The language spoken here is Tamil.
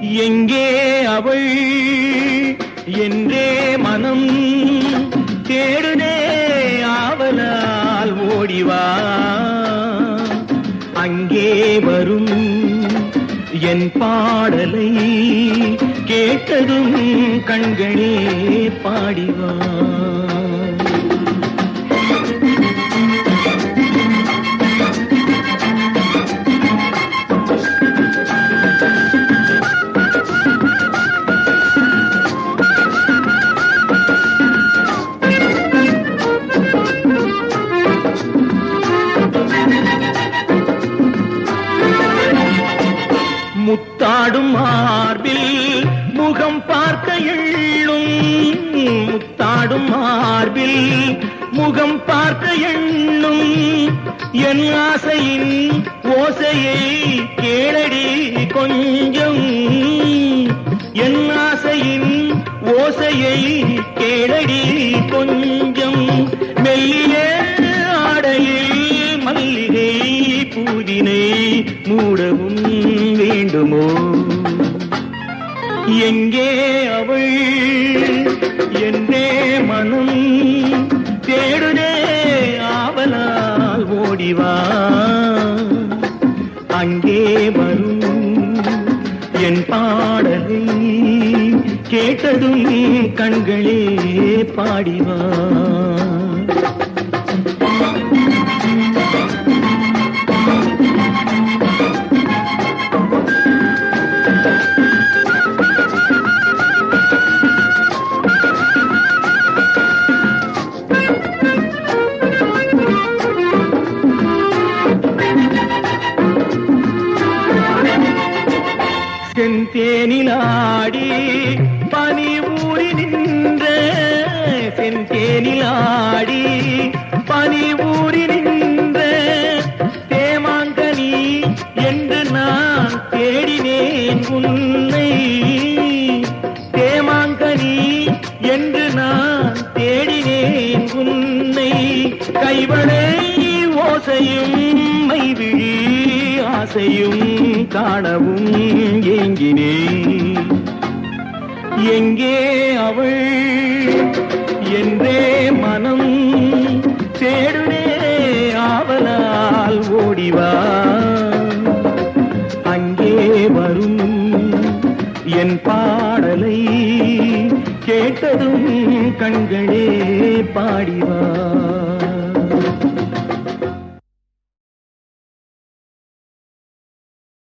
எங்கே அவள்? என்றே மனம் தேடுனே ஆவலால் ஓடிவா. அங்கே வரும் என் பாடலை கேட்டதும் கண்களே பாடிவா. முத்தாடும் மார்பில் முகம் பார்க்க எள்ளும். முத்தாடும் மார்பில் முகம் பார்க்க எண்ணும் என் ஆசையின் ஓசையை கேளடி கொஞ்சம். என் ஆசையின் ஓசையை கேளடி கொஞ்சம். மெல்லிய ஆடையில் மல்லிகை பூதினை மூடவும் வேண்டுமோ? எங்கே அவள்? என்றே மனம்? தேடுதே ஆவலால் ஓடிவா. அங்கே வரும் என் பாடலை கேட்டதும் கண்களே பாடிவா. செந்தேனிலாடி பனி ஊறி நின்ற செந்தேனிலாடி பனி ஊறி நின்ற தேமாங்கனி என்று நான் தேடினேன் உன்னை. தேமாங்கனி என்று நான் தேடினேன் உன்னை. கைவளை ஓசையும் மைவிழி ஆசையும் காணவும் ஏங்கினே எங்கே அவள்? என்றே மனம் தேடுனே ஆவலால் ஓடிவா. அங்கே வரும் என் பாடலை கேட்டதும் கண்களே பாடிவா.